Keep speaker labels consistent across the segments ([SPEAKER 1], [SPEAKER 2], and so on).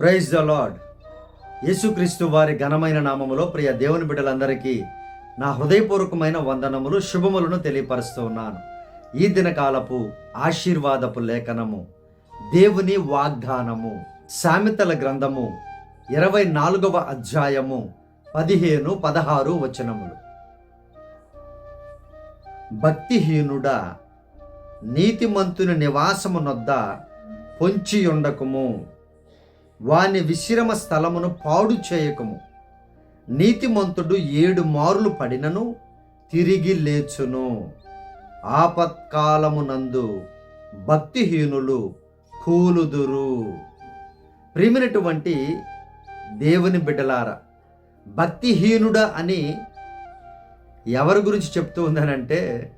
[SPEAKER 1] Praise the lord యేసుక్రీస్తు వారి ఘనమైన నామములో ప్రియ దేవుని బిడ్డలందరికీ నా హృదయపూర్వకమైన వందనములు శుభములను తెలియపరుస్తూ ఉన్నాను. ఈ దినకాలపు ఆశీర్వాదపు లేఖనము దేవుని వాగ్దానము సామెతల గ్రంథము ఇరవై నాలుగవ అధ్యాయము పదిహేను పదహారు వచనములు. భక్తిహీనుడా నీతిమంతుని నివాసమునొద్ద పొంచియుండకము. వాని విశ్రమ స్థలమును పాడు చేయకము. నీతిమంతుడు ఏడు మారులు పడినను తిరిగి లేచును. ఆపత్కాలమునందు భక్తిహీనులు కూలుదురు. ప్రేమినటువంటి దేవుని బిడ్డలార భక్తిహీనుడ అని ఎవరి గురించి చెప్తూ ఉందనంటే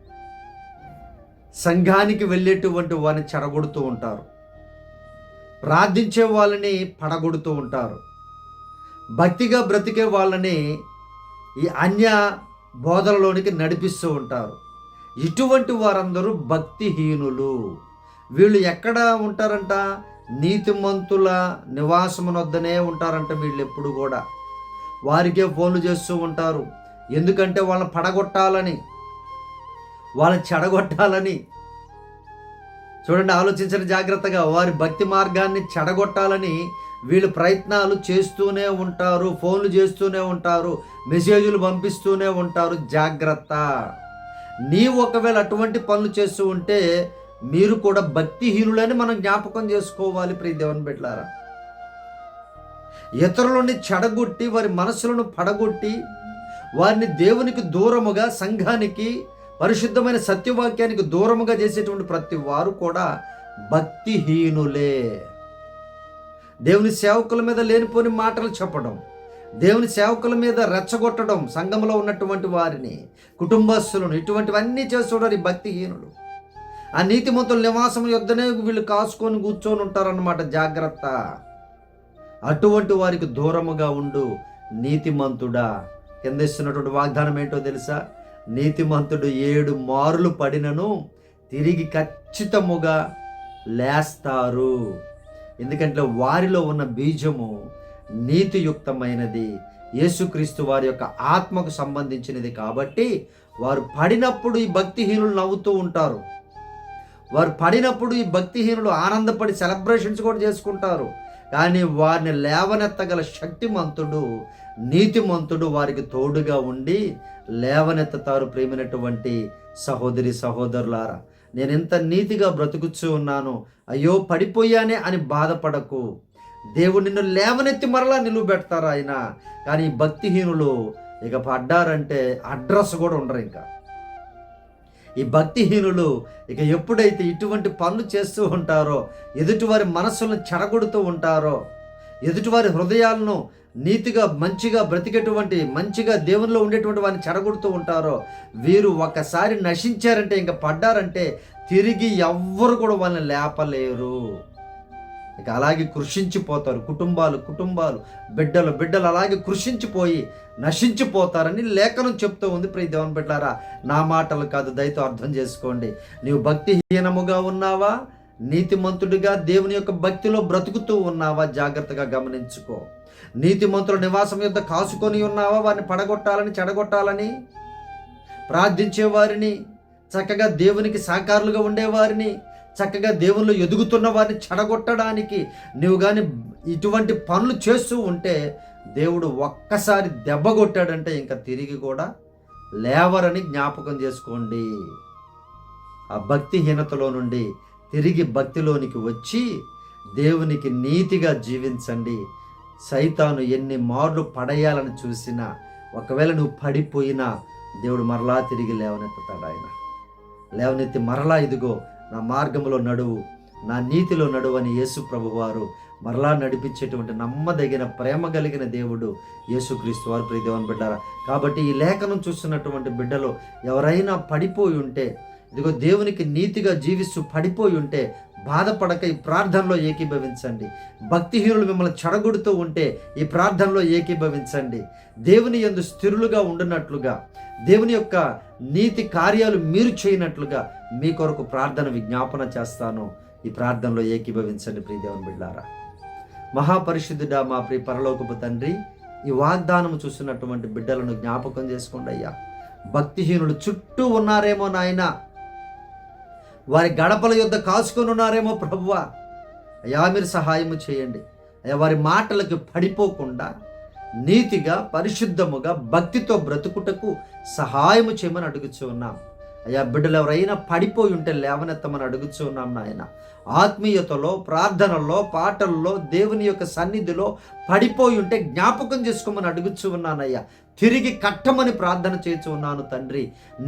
[SPEAKER 1] సంఘానికి వెళ్ళేటువంటి వారిని చెడగొడుతూ ఉంటారు. ప్రార్థించే వాళ్ళని పడగొడుతూ ఉంటారు. భక్తిగా బ్రతికే వాళ్ళని ఈ అన్య బోధనలోనికి నడిపిస్తూ ఉంటారు. ఇటువంటి వారందరూ భక్తిహీనులు. వీళ్ళు ఎక్కడ ఉంటారంట? నీతిమంతుల నివాసమునొద్దనే ఉంటారంట వీళ్ళు ఎప్పుడు కూడా. వారికే ఫోన్లు చేస్తూ ఉంటారు. ఎందుకంటే వాళ్ళని పడగొట్టాలని వాళ్ళని చెడగొట్టాలని చూడండి ఆలోచించిన జాగ్రత్తగా. వారి భక్తి మార్గాన్ని చెడగొట్టాలని వీళ్ళు ప్రయత్నాలు చేస్తూనే ఉంటారు ఫోన్లు చేస్తూనే ఉంటారు మెసేజ్లు పంపిస్తూనే ఉంటారు. జాగ్రత్త. నీ ఒకవేళ అటువంటి పనులు చేస్తూ ఉంటే మీరు కూడా భక్తిహీనులని మనం జ్ఞాపకం చేసుకోవాలి ప్రియ దేవన్ బిడ్లారా ఇతరులని చెడగొట్టి వారి మనసులను పడగొట్టి వారిని దేవునికి దూరముగా సంఘానికి పరిశుద్ధమైన సత్యవాక్యానికి దూరముగా చేసేటువంటి ప్రతి వారు కూడా భక్తిహీనులే. దేవుని సేవకుల మీద లేనిపోని మాటలు చెప్పడం దేవుని సేవకుల మీద రెచ్చగొట్టడం సంఘంలో ఉన్నటువంటి వారిని కుటుంబస్తులను ఇటువంటివన్నీ చేస్తున్నారు ఈ భక్తిహీనులు. ఆ నీతిమంతుల నివాసం యొద్దనే వీళ్ళు కాసుకొని కూర్చొని ఉంటారన్నమాట జాగ్రత్త. అటువంటి వారికి దూరముగా ఉండు నీతిమంతుడా. కింద ఇస్తున్నటువంటి వాగ్దానం ఏంటో తెలుసా? నీతిమంతుడు ఏడు మారులు పడినను తిరిగి ఖచ్చితముగా లేస్తారు. ఎందుకంటే వారిలో ఉన్న బీజము నీతియుక్తమైనది. యేసుక్రీస్తు వారి యొక్క ఆత్మకు సంబంధించినది కాబట్టి వారు పడినప్పుడు ఈ భక్తిహీనులు నవ్వుతూ ఉంటారు. వారు పడినప్పుడు ఈ భక్తిహీనులు ఆనందపడి సెలబ్రేషన్స్ కూడా చేసుకుంటారు. కానీ వారిని లేవనెత్తగల శక్తిమంతుడు నీతిమంతుడు వారికి తోడుగా ఉండి లేవనెత్తుతారు ప్రేమినటువంటి సహోదరి సహోదరులారా. నేను ఎంత నీతిగా బ్రతుకుచ్చు ఉన్నాను అయ్యో పడిపోయానే అని బాధపడకు. దేవుడు నిన్ను లేవనెత్తి మరలా నిలువబెడతారు ఆయన. కానీ భక్తిహీనులు ఇక పడ్డారంటే అడ్రస్ కూడా ఉండరు ఇంకా. ఈ భక్తిహీనులు ఇక ఎప్పుడైతే ఇటువంటి పనులు చేస్తూ ఉంటారో ఎదుటివారి మనస్సులను చెడగొడుతూ ఉంటారో ఎదుటివారి హృదయాలను నీతిగా మంచిగా బ్రతికేటువంటి మంచిగా దేవునిలో ఉండేటువంటి వారిని చెడగొడుతూ ఉంటారో వీరు ఒకసారి నశించారంటే ఇంకా పడ్డారంటే తిరిగి ఎవ్వరు కూడా వాళ్ళని లేపలేరు. ఇక అలాగే కృషించిపోతారు. కుటుంబాలు కుటుంబాలు బిడ్డలు బిడ్డలు అలాగే కృషించిపోయి నశించిపోతారని లేఖనం చెప్తూ ఉంది. ప్రియ దేవన్ బిడ్డారా నా మాటలు కాదు దయతో అర్థం చేసుకోండి. నీవు భక్తిహీనముగా ఉన్నావా? నీతిమంతుడిగా దేవుని యొక్క భక్తిలో బ్రతుకుతూ ఉన్నావా? జాగ్రత్తగా గమనించుకో. నీతిమంతుల నివాసం యొద్ద కాసుకొని ఉన్నావా? వారిని పడగొట్టాలని చెడగొట్టాలని? ప్రార్థించే వారిని చక్కగా దేవునికి సాకారులుగా ఉండేవారిని చక్కగా దేవుళ్ళు ఎదుగుతున్న వారిని చెడగొట్టడానికి నువ్వు కానీ ఇటువంటి పనులు చేస్తూ ఉంటే దేవుడు ఒక్కసారి దెబ్బ కొట్టాడంటే ఇంకా తిరిగి కూడా లేవరని జ్ఞాపకం చేసుకోండి. ఆ భక్తిహీనతలో నుండి తిరిగి భక్తిలోనికి వచ్చి దేవునికి నీతిగా జీవించండి. సైతాను ఎన్ని మార్లు పడేయాలని చూసినా ఒకవేళ నువ్వు పడిపోయినా దేవుడు మరలా తిరిగి లేవనెత్తుతాడు ఆయన. లేవనెత్తి మరలా ఇదిగో నా మార్గంలో నడువు నా నీతిలో నడువు అని యేసు ప్రభువారు మరలా నడిపించేటువంటి నమ్మదగిన ప్రేమ కలిగిన దేవుడు యేసుక్రీస్తు వారు. ప్రియదేవని బిడ్డారా కాబట్టి ఈ లేఖనం చూస్తున్నటువంటి బిడ్డలు ఎవరైనా పడిపోయి ఉంటే ఇదిగో దేవునికి నీతిగా జీవిస్తూ పడిపోయి ఉంటే బాధపడక ఈ ప్రార్థనలో ఏకీభవించండి. భక్తిహీనులు మిమ్మల్ని చెడగొడుతూ ఉంటే ఈ ప్రార్థనలో ఏకీభవించండి. దేవుని యందు స్థిరులుగా ఉండినట్లుగా దేవుని యొక్క నీతి కార్యాలు మీరు చేయనట్లుగా మీ కొరకు ప్రార్థన విజ్ఞాపన చేస్తాను. ఈ ప్రార్థనలో ఏకీభవించండి ప్రియదేవన్ బిడ్డారా. మహాపరిశుద్ధుడా మా ప్రియ పరలోకపు తండ్రి ఈ వాగ్దానం చూసినటువంటి బిడ్డలను జ్ఞాపకం చేసుకోండి అయ్యా. భక్తిహీనులు చుట్టూ ఉన్నారేమో నాయన. వారి గడపల యొద్ద కాసుకొని ఉన్నారేమో ప్రభువ. అయ్యా మీరు సహాయము చేయండి. అయ్యా వారి మాటలకు పడిపోకుండా నీతిగా పరిశుద్ధముగా భక్తితో బ్రతుకుటకు సహాయము చేయమని అడుగుచూ ఉన్నాం. అయ్యా బిడ్డలు ఎవరైనా పడిపోయి ఉంటే లేవనెత్తమని అడుగుచు ఉన్నాను నాయన. ఆత్మీయతలో ప్రార్థనలో పాటల్లో దేవుని యొక్క సన్నిధిలో పడిపోయి ఉంటే జ్ఞాపకం చేసుకోమని అడుగుచు ఉన్నానయ్యా తిరిగి కట్టమని ప్రార్థన చేస్తూ ఉన్నాను తండ్రి.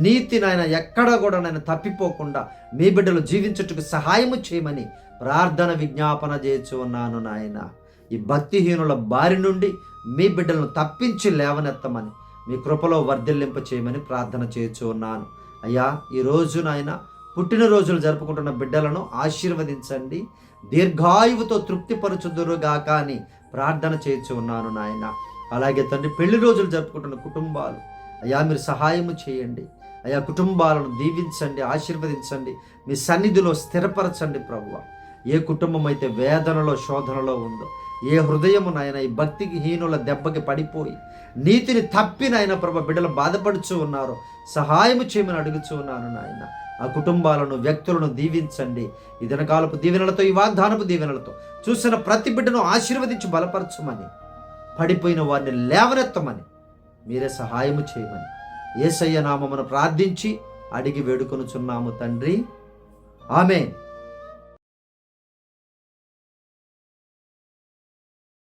[SPEAKER 1] నీతి నాయన ఎక్కడ కూడా నేను తప్పిపోకుండా మీ బిడ్డలు జీవించుటకు సహాయము చేయమని ప్రార్థన విజ్ఞాపన చేస్తూ ఉన్నాను నాయన. ఈ భక్తిహీనుల బారి నుండి మీ బిడ్డలను తప్పించి లేవనెత్తమని మీ కృపలో వర్ధిల్లింప చేయమని ప్రార్థన చేస్తూ ఉన్నాను అయ్యా ఈరోజు నాయన పుట్టినరోజులు జరుపుకుంటున్న బిడ్డలను ఆశీర్వదించండి. దీర్ఘాయువుతో తృప్తిపరచుదురుగాక అని ప్రార్థన చేయొచ్చు ఉన్నాను నాయన. అలాగే తండ్రి పెళ్ళి రోజులు జరుపుకుంటున్న కుటుంబాలు అయ్యా మీరు సహాయము చేయండి. అయ్యా కుటుంబాలను దీవించండి ఆశీర్వదించండి. మీ సన్నిధిలో స్థిరపరచండి ప్రభువ. ఏ కుటుంబం అయితే వేదనలో శోధనలో ఉందో ఏ హృదయము నాయన ఈ భక్తికి హీనుల దెబ్బకి పడిపోయి నీతిని తప్పినైనా నాయన ప్రభ బిడ్డలు బాధపడుచు ఉన్నారు సహాయము చేయమని అడుగుచూ ఉన్నాను నాయన. ఆ కుటుంబాలను వ్యక్తులను దీవించండి. ఈ దినకాలపు దీవెనలతో ఈ వాగ్దానపు దీవెనలతో చూసిన ప్రతి బిడ్డను ఆశీర్వదించి బలపరచమని పడిపోయిన వారిని లేవనెత్తమని మీరే సహాయము చేయమని ఏసయ్య నామమును ప్రార్థించి అడిగి వేడుకొనుచున్నాము తండ్రి. ఆమె